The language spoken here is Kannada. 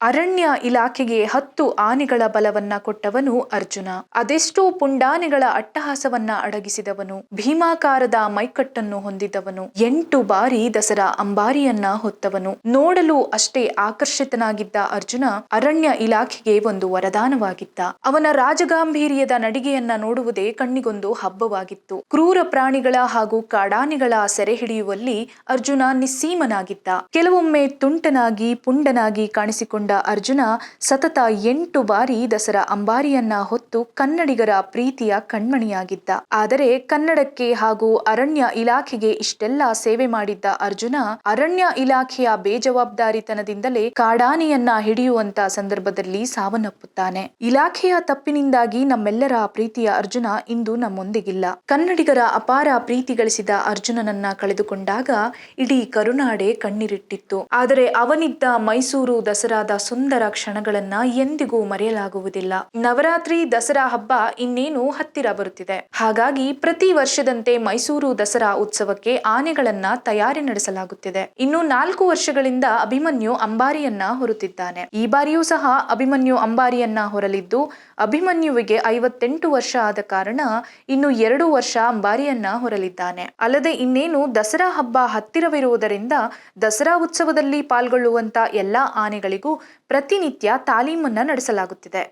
ಅರಣ್ಯ ಇಲಾಖೆಗೆ ಹತ್ತು ಆನೆಗಳ ಬಲವನ್ನ ಕೊಟ್ಟವನು ಅರ್ಜುನ. ಅದೆಷ್ಟೋ ಪುಂಡಾನೆಗಳ ಅಟ್ಟಹಾಸವನ್ನ ಅಡಗಿಸಿದವನು. ಭೀಮಾಕಾರದ ಮೈಕಟ್ಟನ್ನು ಹೊಂದಿದವನು. ಎಂಟು ಬಾರಿ ದಸರಾ ಅಂಬಾರಿಯನ್ನ ಹೊತ್ತವನು. ನೋಡಲು ಅಷ್ಟೇ ಆಕರ್ಷಿತನಾಗಿದ್ದ ಅರ್ಜುನ ಅರಣ್ಯ ಇಲಾಖೆಗೆ ಒಂದು ವರದಾನವಾಗಿದ್ದ. ಅವನ ರಾಜಗಾಂಭೀರ್ಯದ ನಡಿಗೆಯನ್ನ ನೋಡುವುದೇ ಕಣ್ಣಿಗೊಂದು ಹಬ್ಬವಾಗಿತ್ತು. ಕ್ರೂರ ಪ್ರಾಣಿಗಳ ಹಾಗೂ ಕಾಡಾನೆಗಳ ಸೆರೆ ಹಿಡಿಯುವಲ್ಲಿ ಅರ್ಜುನ ನಿಸ್ಸೀಮನಾಗಿದ್ದ. ಕೆಲವೊಮ್ಮೆ ತುಂಟನಾಗಿ, ಪುಂಡನಾಗಿ ಕಾಣಿಸಿಕೊಂಡ ಅರ್ಜುನ ಸತತ ಎಂಟು ಬಾರಿ ದಸರಾ ಅಂಬಾರಿಯನ್ನ ಹೊತ್ತು ಕನ್ನಡಿಗರ ಪ್ರೀತಿಯ ಕಣ್ಮಣಿಯಾಗಿದ್ದ. ಆದರೆ ಕನ್ನಡಕ್ಕೆ ಹಾಗೂ ಅರಣ್ಯ ಇಲಾಖೆಗೆ ಇಷ್ಟೆಲ್ಲ ಸೇವೆ ಮಾಡಿದ್ದ ಅರ್ಜುನ ಅರಣ್ಯ ಇಲಾಖೆಯ ಬೇಜವಾಬ್ದಾರಿತನದಿಂದಲೇ ಕಾಡಾನೆಯನ್ನ ಹಿಡಿಯುವಂತ ಸಂದರ್ಭದಲ್ಲಿ ಸಾವನ್ನಪ್ಪುತ್ತಾನೆ. ಇಲಾಖೆಯ ತಪ್ಪಿನಿಂದಾಗಿ ನಮ್ಮೆಲ್ಲರ ಪ್ರೀತಿಯ ಅರ್ಜುನ ಇಂದು ನಮ್ಮೊಂದಿಗಿಲ್ಲ. ಕನ್ನಡಿಗರ ಅಪಾರ ಪ್ರೀತಿ ಗಳಿಸಿದ ಅರ್ಜುನನನ್ನ ಕಳೆದುಕೊಂಡಾಗ ಇಡೀ ಕರುನಾಡೆ ಕಣ್ಣೀರಿಟ್ಟಿತ್ತು. ಆದರೆ ಅವನಿದ್ದ ಮೈಸೂರು ದಸರಾದ ಸುಂದರ ಕ್ಷಣಗಳನ್ನ ಎಂದಿಗೂ ಮರೆಯಲಾಗುವುದಿಲ್ಲ. ನವರಾತ್ರಿ ದಸರಾ ಹಬ್ಬ ಇನ್ನೇನು ಹತ್ತಿರ ಬರುತ್ತಿದೆ. ಹಾಗಾಗಿ ಪ್ರತಿ ವರ್ಷದಂತೆ ಮೈಸೂರು ದಸರಾ ಉತ್ಸವಕ್ಕೆ ಆನೆಗಳನ್ನ ತಯಾರಿ ನಡೆಸಲಾಗುತ್ತಿದೆ. ಇನ್ನು ನಾಲ್ಕು ವರ್ಷಗಳಿಂದ ಅಭಿಮನ್ಯು ಅಂಬಾರಿಯನ್ನ ಹೊರುತ್ತಿದ್ದಾನೆ. ಈ ಬಾರಿಯೂ ಸಹ ಅಭಿಮನ್ಯು ಅಂಬಾರಿಯನ್ನ ಹೊರಲಿದ್ದು, ಅಭಿಮನ್ಯುವಿಗೆ ಐವತ್ತೆಂಟು ವರ್ಷ ಆದ ಕಾರಣ ಇನ್ನು ಎರಡು ವರ್ಷ ಅಂಬಾರಿಯನ್ನ ಹೊರಲಿದ್ದಾನೆ. ಅಲ್ಲದೆ ಇನ್ನೇನು ದಸರಾ ಹಬ್ಬ ಹತ್ತಿರವಿರುವುದರಿಂದ ದಸರಾ ಉತ್ಸವದಲ್ಲಿ ಪಾಲ್ಗೊಳ್ಳುವಂತ ಎಲ್ಲಾ ಆನೆಗಳಿಗೂ ಪ್ರತಿನಿತ್ಯ ತಾಲೀಮನ್ನು ನಡೆಸಲಾಗುತ್ತಿದೆ.